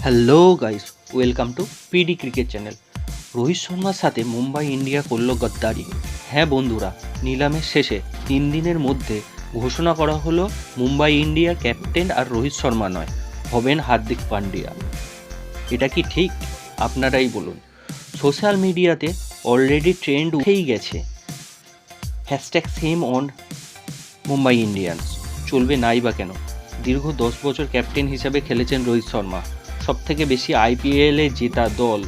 Hello guys welcome to PD cricket channel Rohit শর্মার সাথে Mumbai India করল গদ্দারি। হ্যাঁ বন্ধুরা নিলামের শেষে তিন দিনের মধ্যে ঘোষণা করা হলো মুম্বাই ইন্ডিয়ার ক্যাপ্টেন আর রোহিত শর্মা নয়, হবেন হার্দিক পান্ডিয়া। এটা কি ঠিক? আপনারাই বলুন। সোশ্যাল মিডিয়াতে অলরেডি ট্রেন্ড উঠেই গেছে। Hashtag shame on Mumbai Indians. চলবে নাই বা কেন? দীর্ঘ দশ বছর ক্যাপ্টেন হিসাবে খেলেছেন রোহিত শর্মা। সব থেকে বেশি আইপিএলে জেতা দল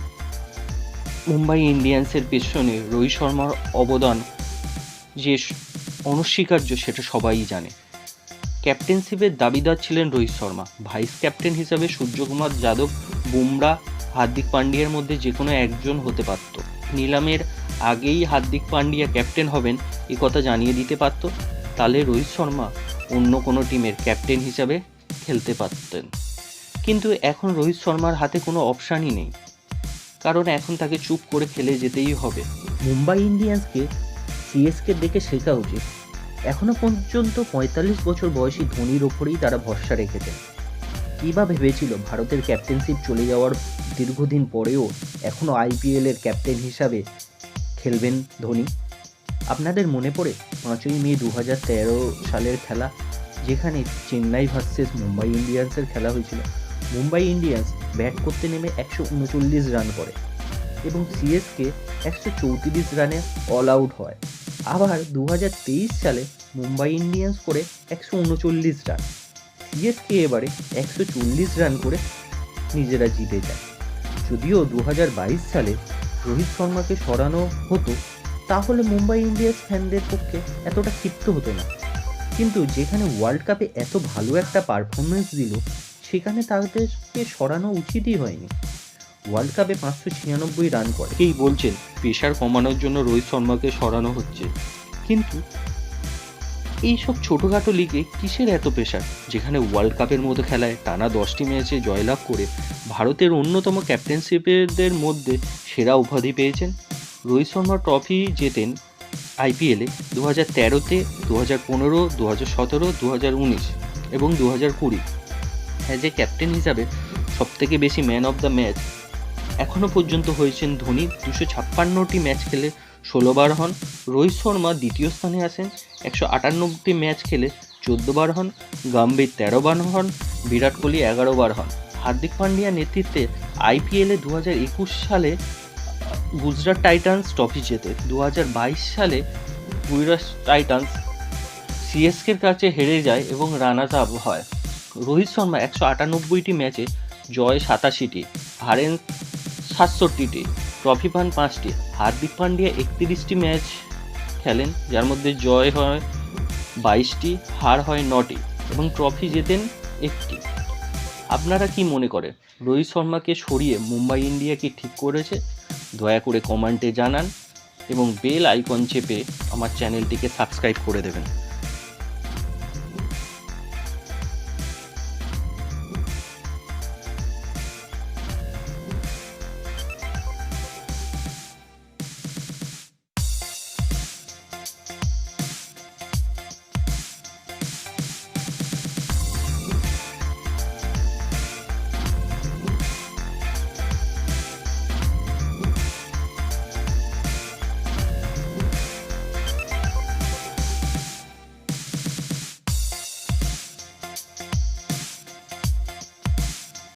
মুম্বাই ইন্ডিয়ান্সের পেছনে রোহিত শর্মার অবদান যে অনস্বীকার্য সেটা সবাই জানে। ক্যাপ্টেনশিপের দাবিদার ছিলেন রোহিত শর্মা। ভাইস ক্যাপ্টেন হিসাবে সূর্যকুমার যাদব, বুমরা, হার্দিক পান্ডিয়ার মধ্যে যে কোনো একজন হতে পারত। নিলামের আগেই হার্দিক পান্ডিয়া ক্যাপ্টেন হবেন এ কথা জানিয়ে দিতে পারত। তাহলে রোহিত শর্মা অন্য কোনো টিমের ক্যাপ্টেন হিসাবে খেলতে পারতেন। কিন্তু এখন রোহিত শর্মার হাতে কোনো অপশানই নেই। কারণ এখন তাকে চুপ করে খেলে যেতেই হবে। মুম্বাই ইন্ডিয়ান্সকে সিএসকে দেখে শেখা উচিত। এখনও পর্যন্ত পঁয়তাল্লিশ বছর বয়সী ধোনির ওপরেই তারা ভরসা রেখেছেন কী বা ভেবেছিল? ভারতের ক্যাপ্টেনশিপ চলে যাওয়ার দীর্ঘদিন পরেও এখনও আইপিএলের ক্যাপ্টেন হিসাবে খেলবেন ধোনি? আপনাদের মনে পড়ে পাঁচই মে দু হাজার তেরো সালের খেলা, যেখানে চেন্নাই ভার্সেস মুম্বাই ইন্ডিয়ান্সের খেলা হয়েছিল? মুম্বাই ইন্ডিয়ান্স ব্যাট করতে নেমে একশো উনচল্লিশ রান করে এবং সিএসকে একশো চৌত্রিশ রানে অল আউট হয়। আবার দু হাজার তেইশ সালে মুম্বাই ইন্ডিয়ান্স করে একশো উনচল্লিশ রান। সিএসকে এবারে একশো চল্লিশ রান করে নিজেরা জিতে যায়। যদিও দু হাজার বাইশ সালে রোহিত শর্মাকে সরানো হতো, তাহলে মুম্বাই ইন্ডিয়ান্স ফ্যানদের পক্ষে এতটা ক্ষিপ্ত হতো না। কিন্তু যেখানে ওয়ার্ল্ড কাপে এত ভালো একটা পারফরমেন্স দিল সেখানে তাদেরকে সরানো উচিতই হয়নি। ওয়ার্ল্ড কাপে পাঁচশো ছিয়ানব্বই রান করে। এই বলছেন প্রেশার কমানোর জন্য রোহিত শর্মাকে সরানো হচ্ছে। কিন্তু এইসব ছোটোখাটো লিগে কিসের এত পেশার? যেখানে ওয়ার্ল্ড কাপের মতো খেলায় টানা দশটি ম্যাচে জয়লাভ করে ভারতের অন্যতম ক্যাপ্টেনশিপের মধ্যে সেরা উপাধি পেয়েছেন রোহিত শর্মা ট্রফি জেতেন আইপিএলে দু হাজার তেরোতে দু হাজার পনেরো দু হাজার সতেরো দু হাজার উনিশ এবং দু হাজার কুড়ি। অ্যাজ এ ক্যাপ্টেন হিসাবে সবথেকে বেশি ম্যান অফ দ্য ম্যাচ এখনও পর্যন্ত হয়েছেন ধোনি। দুশো ছাপ্পান্নটি ম্যাচ খেলে ষোলোবার হন। রোহিত শর্মা দ্বিতীয় স্থানে আসেন। একশো আটান্নটি ম্যাচ খেলে চোদ্দোবার হন। গাম্ভীর তেরো বার হন। বিরাট কোহলি এগারোবার হন। হার্দিক পান্ডিয়া নেতৃত্বে আইপিএলে দু হাজার একুশ সালে গুজরাট টাইটান্স ট্রফি জেতে। দু হাজার বাইশ সালে গুজরাট টাইটান্স সিএসকের কাছে হেরে যায় এবং রানার্স আপ হয়। রোহিত শর্মা একশো আটানব্বইটি ম্যাচে জয় সাতাশিটি, হারেন সাতষট্টিটি, ট্রফি পান পাঁচটি। হার্দিক পান্ডিয়া একত্রিশটি ম্যাচ খেলেন, যার মধ্যে জয় হয় বাইশটি, হার হয় নটি এবং ট্রফি জেতেন একটি। আপনারা কি মনে করেন, রোহিত শর্মাকে সরিয়ে মুম্বাই ইন্ডিয়া কি ঠিক করেছে? দয়া করে কমেন্টে জানান এবং বেল আইকন চেপে আমার চ্যানেলটিকে সাবস্ক্রাইব করে দেবেন।